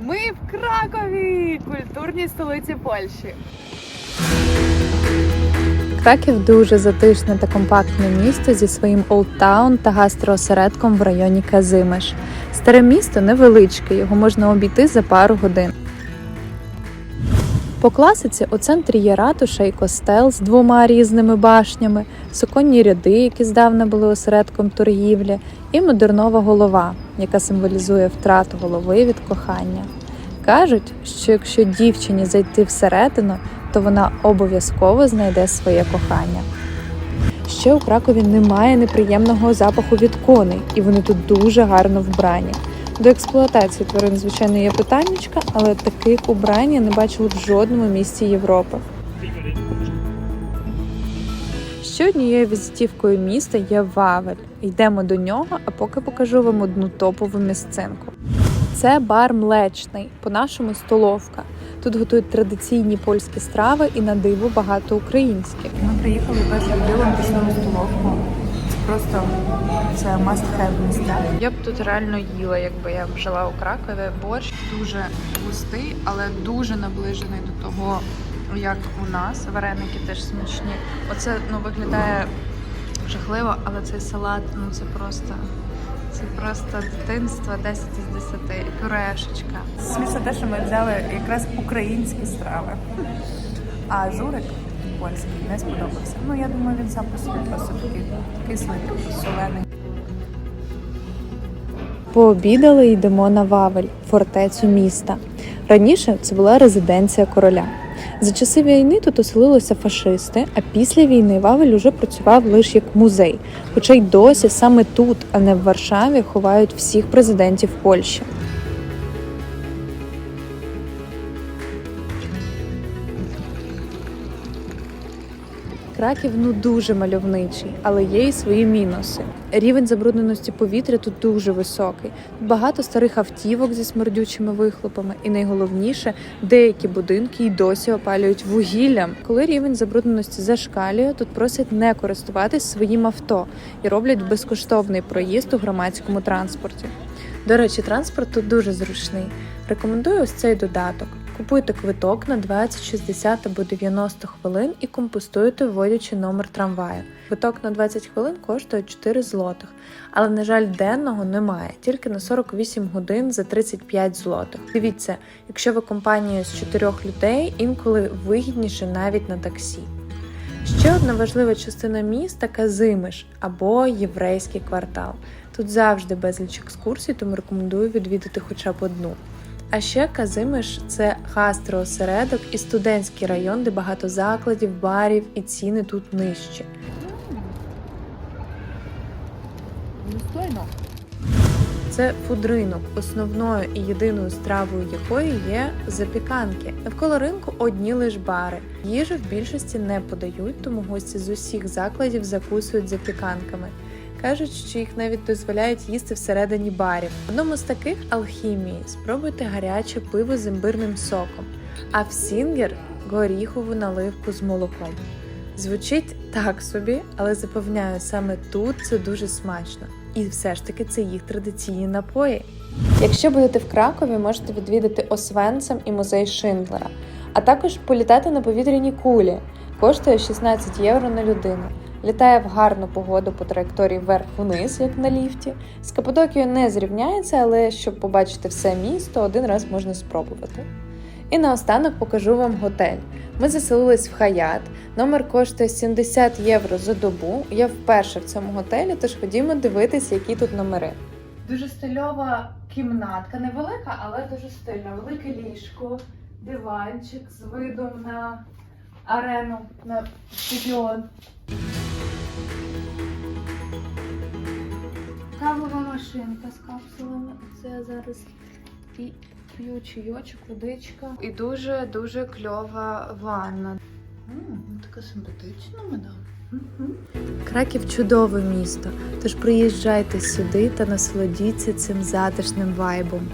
Ми в Кракові, культурній столиці Польщі. Краків дуже затишне та компактне місто зі своїм олдтаун та гастроосередком в районі Казимеш. Старе місто невеличке, його можна обійти за пару годин. По класиці у центрі є ратуша і костел з двома різними башнями, суконні ряди, які здавна були осередком торгівлі, і модернова голова, яка символізує втрату голови від кохання. Кажуть, що якщо дівчині зайти всередину, то вона обов'язково знайде своє кохання. Ще у Кракові немає неприємного запаху від коней, і вони тут дуже гарно вбрані. До експлуатації тварин, звичайно, є питаннячка, але таких убрань я не бачила в жодному місті Європи. Ще однією візитівкою міста є Вавель. Йдемо до нього, а поки покажу вам одну топову місцинку. Це бар млечний, по-нашому столовка. Тут готують традиційні польські страви і на диво багато українських. Ми приїхали без в пішли столовку. Просто це must have місця. Я б тут реально їла, якби я б жила у Кракові. Борщ дуже густий, але дуже наближений до того, як у нас. Вареники теж смачні. Оце ну виглядає жахливо, але цей салат, ну це просто. Це просто дитинство 10 із 10. Пюрешечка. Смішно те, що ми взяли якраз українські страви. А журик польський не сподобався. Ну я думаю, він сам по собі просто такий кислий, солений. Пообідали і йдемо на Вавель, фортецю міста. Раніше це була резиденція короля. За часи війни тут оселилися фашисти, а після війни Вавель уже працював лише як музей. Хоча й досі саме тут, а не в Варшаві, ховають всіх президентів Польщі. Краків ну дуже мальовничий, але є і свої мінуси. Рівень забрудненості повітря тут дуже високий. Багато старих автівок зі смердючими вихлопами, і найголовніше, деякі будинки й досі опалюють вугіллям. Коли рівень забрудненості зашкалює, тут просять не користуватись своїм авто і роблять безкоштовний проїзд у громадському транспорті. До речі, транспорт тут дуже зручний. Рекомендую ось цей додаток. Купуйте квиток на 20, 60 або 90 хвилин і компостуєте, вводячи номер трамваю. Квиток на 20 хвилин коштує 4 злотих, але, на жаль, денного немає, тільки на 48 годин за 35 злотих. Дивіться, якщо ви компанією з 4 людей, інколи вигідніше навіть на таксі. Ще одна важлива частина міста Казимиш або єврейський квартал. Тут завжди безліч екскурсій, тому рекомендую відвідати хоча б одну. А ще Казимиш це гастроосередок і студентський район, де багато закладів, барів і ціни тут нижчі. Це фудринок, основною і єдиною стравою якої є запіканки. Навколо ринку одні лиш бари. Їжу в більшості не подають, тому гості з усіх закладів закусують запіканками. Кажуть, що їх навіть дозволяють їсти всередині барів. В одному з таких алхімії спробуйте гаряче пиво з імбирним соком, а в Сінгер горіхову наливку з молоком. Звучить так собі, але запевняю, саме тут це дуже смачно. І все ж таки це їх традиційні напої. Якщо будете в Кракові, можете відвідати Освенцем і музей Шиндлера, а також політати на повітряній кулі. Коштує 16 євро на людину. Літає в гарну погоду по траєкторії вверх-вниз, як на ліфті. З Каппадокією не зрівняється, але щоб побачити все місто, один раз можна спробувати. І наостанок покажу вам готель. Ми заселились в Хаят. Номер коштує 70 євро за добу. Я вперше в цьому готелі, тож ходімо дивитись, які тут номери. Дуже стильова кімнатка, невелика, але дуже стильна. Велике ліжко, диванчик з видом на арену, на стадіон. Кавова з капсулами. Це я зараз і п'ю чайочок, водичка. І дуже дуже кльова ванна. М, така симпатична мадам. Краків чудове місто, тож приїжджайте сюди та насолодіться цим затишним вайбом.